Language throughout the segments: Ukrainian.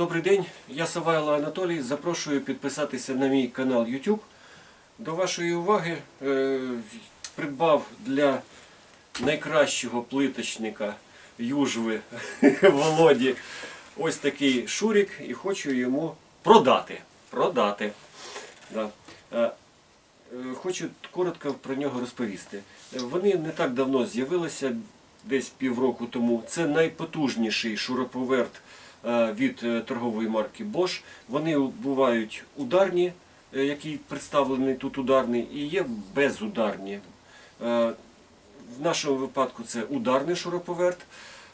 Добрий день, я Савайло Анатолій. Запрошую підписатися на мій канал YouTube. До вашої уваги е, придбав для найкращого плиточника Южви Володі ось такий шурик і хочу йому продати. Продати. Да. Е, е, Хочу коротко про нього розповісти. Вони не так давно з'явилися, десь півроку тому. Це найпотужніший шуруповерт е, від е, торгової марки Bosch. Вони бувають ударні, е, який представлений тут ударний, і є безударні. Е, В нашому випадку це ударний шуруповерт.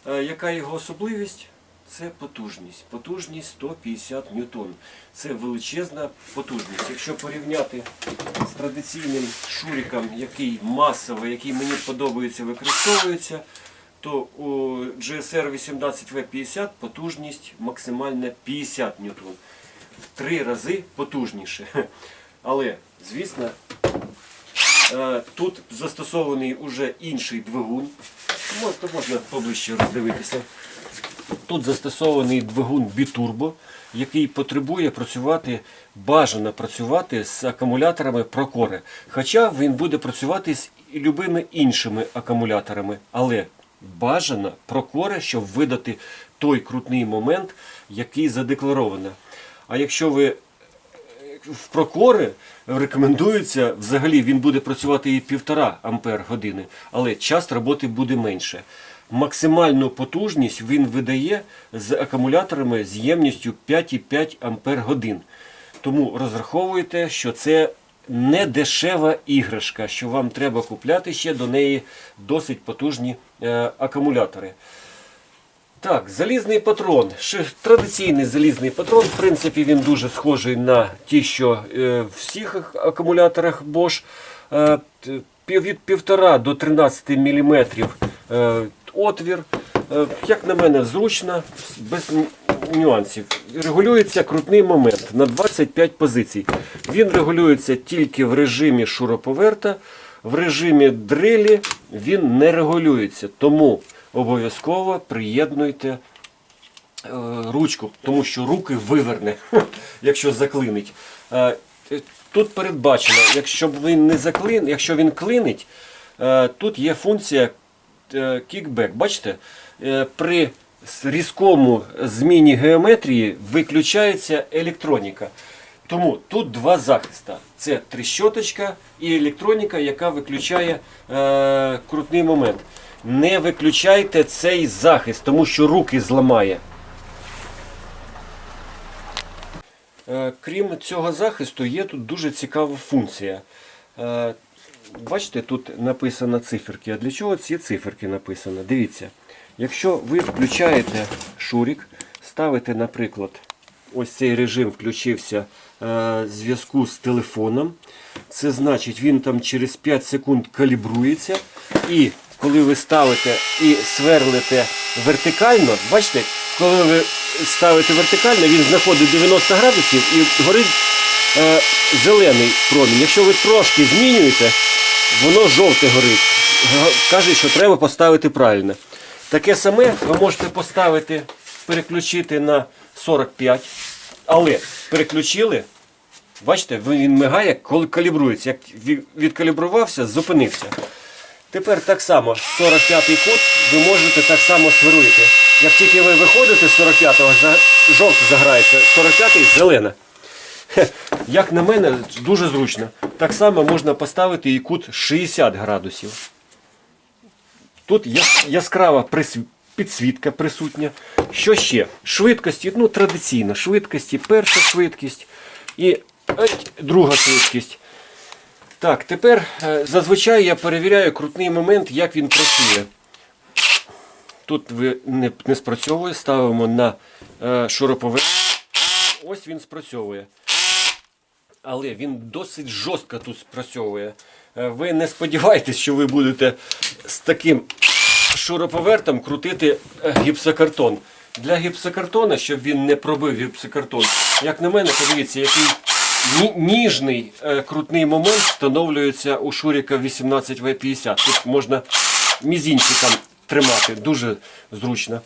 Е, Яка його особливість? Це потужність. Потужність 150 ньютон. Це величезна потужність. Якщо порівняти з традиційним шуриком, який масовий, який мені подобається, використовується, то у GSR 18V50 потужність максимальна 50 ньютон. Три рази потужніше. Але, звісно, Е, Тут застосований уже інший двигун. Можна, можна поближче роздивитися. Тут застосований двигун бітурбо, який потребує працювати, бажано працювати з акумуляторами Procore. Хоча він буде працювати з любими іншими акумуляторами. Але бажано Procore, щоб видати той крутний момент, який задекларовано. А якщо ви в прокори рекомендується, взагалі він буде працювати і 1,5 ампер години, але час роботи буде менше. Максимальну потужність він видає з акумуляторами з ємністю 5,5 ампер годин. Тому розраховуйте, що це не дешева іграшка, що вам треба купляти ще до неї досить потужні е, акумулятори. Так, залізний патрон. Традиційний залізний патрон. В принципі, він дуже схожий на ті, що е, в всіх акумуляторах Bosch. Е, від 1,5 до 13 мм е, отвір. Як на мене, зручно, без нюансів. Регулюється крутний момент на 25 позицій. Він регулюється тільки в режимі шуруповерта. В режимі дрилі він не регулюється. Тому обов'язково приєднуйте е, ручку, тому що руки виверне, якщо заклинить. Е, Тут передбачено, якщо він не заклин, якщо він клинить, е, тут є функція кікбек. Бачите, при різкому зміні геометрії виключається електроніка. Тому тут два захиста. Це тріщоточка і електроніка, яка виключає е, крутний момент. Не виключайте цей захист, тому що руки зламає. Е, Крім цього захисту, є тут дуже цікава функція. Е, Бачите, тут написано циферки. А для чого ці циферки написано? Дивіться, якщо ви включаєте шурик, ставите, наприклад, ось цей режим включився е, зв'язку з телефоном. Це значить, він там через 5 секунд калібрується. І коли ви ставите і сверлите вертикально, бачите, коли ви ставите вертикально, він знаходить 90 градусів і горить е, зелений промінь. Якщо ви трошки змінюєте, воно жовте горить. Каже, що треба поставити правильно. Таке саме ви можете поставити, переключити на 45, але переключили. Бачите, він мигає, коли калібрується. Як ві- відкалібрувався, зупинився. Тепер так само 45-й кут ви можете так само сверлити. Як тільки ви виходите з 45-го, за- жовтий заграється, 45-й зелена. Як на мене, дуже зручно. Так само можна поставити і кут 60 градусів. Тут яскрава підсвітка присутня. Що ще? Швидкості, ну традиційно, швидкості, перша швидкість і друга швидкість. Так, тепер е, зазвичай я перевіряю крутний момент, як він працює. Тут не, спрацьовує, ставимо на е. Ось він спрацьовує. Але він досить жорстко тут спрацьовує. Е, Ви не сподівайтесь, що ви будете з таким шуруповертом крутити е, гіпсокартон. Для гіпсокартона, щоб він не пробив гіпсокартон, як на мене, подивіться, який ніжний е, крутний момент встановлюється у Шуріка 18В50. Тут можна мізінчиком тримати, дуже зручно.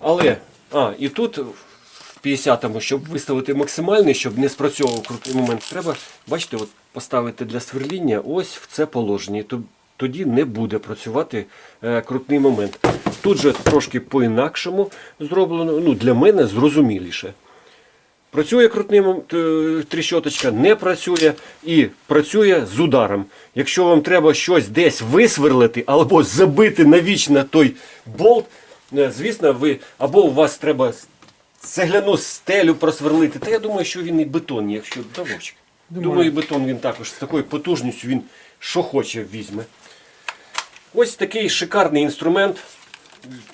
Але, а, і тут в 50-му, щоб виставити максимальний, щоб не спрацьовував крутий момент, треба, бачите, от поставити для сверління ось в це положення. То- Тоді не буде працювати е, крутний момент. Тут же трошки по-інакшому зроблено, ну, для мене зрозуміліше. Працює крутний тріщоточка, не працює і працює з ударом. Якщо вам треба щось десь висверлити або забити навічно той болт, е, звісно, ви або у вас треба цегляну стелю просверлити. Та я думаю, що він і бетон, якщо давочок. Думаю, і бетон він також з такою потужністю він що хоче візьме. Ось такий шикарний інструмент.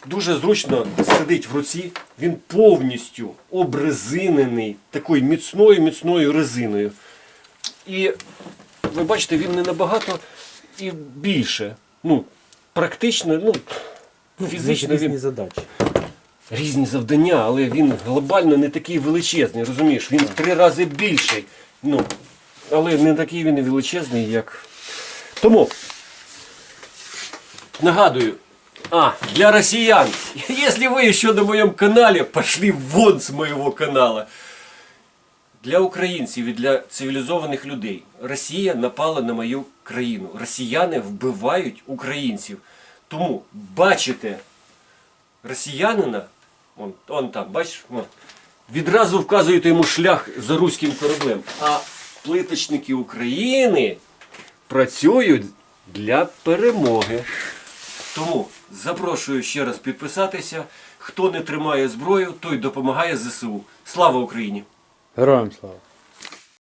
Дуже зручно сидить в руці. Він повністю обрезинений такою міцною міцною резиною. І ви бачите, він не набагато і більше. Ну, практично, ну, фізично різні він задачі. різні завдання, але він глобально не такий величезний, розумієш? Він в три рази більший. Ну, але не такий він величезний, як. Тому нагадую. А, для россиян, если вы еще на моем канале, пошли вон с моего канала. Для українців і для цивілізованих людей Росія напала на мою країну. Росіяни вбивають українців. Тому бачите росіянина, он, он там, бачиш, відразу вказуєте йому шлях за руським кораблем. А плиточники України працюють для перемоги. Тому запрошую ще раз підписатися. Хто не тримає зброю, той допомагає ЗСУ. Слава Україні! Героям слава!